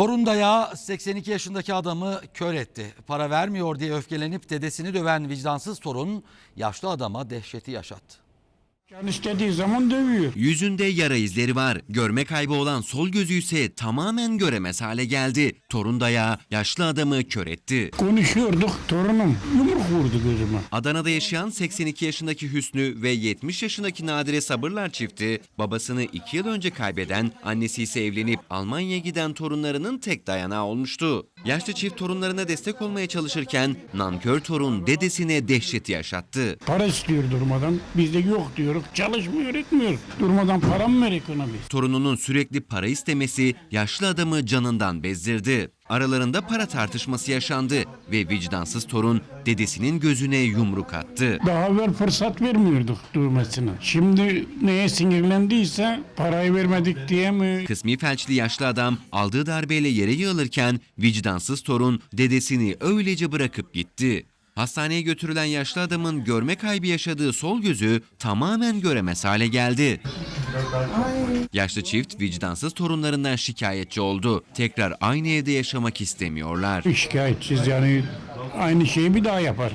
Torun dayağı 82 yaşındaki adamı kör etti. Para vermiyor diye öfkelenip dedesini döven vicdansız torun yaşlı adama dehşeti yaşattı. Can istediği zaman dövüyor. Yüzünde yara izleri var. Görme kaybı olan sol gözü ise tamamen göremez hale geldi. Torun dayağı yaşlı adamı kör etti. Konuşuyorduk torunum yumruk vurdu gözüme. Adana'da yaşayan 82 yaşındaki Hüsnü ve 70 yaşındaki Nadire Sabırlar çifti babasını 2 yıl önce kaybeden annesi ise evlenip Almanya'ya giden torunlarının tek dayanağı olmuştu. Yaşlı çift torunlarına destek olmaya çalışırken nankör torun dedesine dehşeti yaşattı. Para istiyor durmadan. Biz de yok diyoruz. Çalışmıyor etmiyor. Durmadan para mı verik ona biz? Torununun sürekli para istemesi yaşlı adamı canından bezdirdi. Aralarında para tartışması yaşandı ve vicdansız torun dedesinin gözüne yumruk attı. Daha evvel fırsat vermiyorduk durmasına. Şimdi neye sinirlendiyse parayı vermedik diye mi? Kısmi felçli yaşlı adam aldığı darbeyle yere yığılırken vicdansız torun dedesini öylece bırakıp gitti. Hastaneye götürülen yaşlı adamın görme kaybı yaşadığı sol gözü tamamen göremez hale geldi. Yaşlı çift vicdansız torunlarından şikayetçi oldu. Tekrar aynı evde yaşamak istemiyorlar. Şikayetsiz yani aynı şeyi bir daha yapar.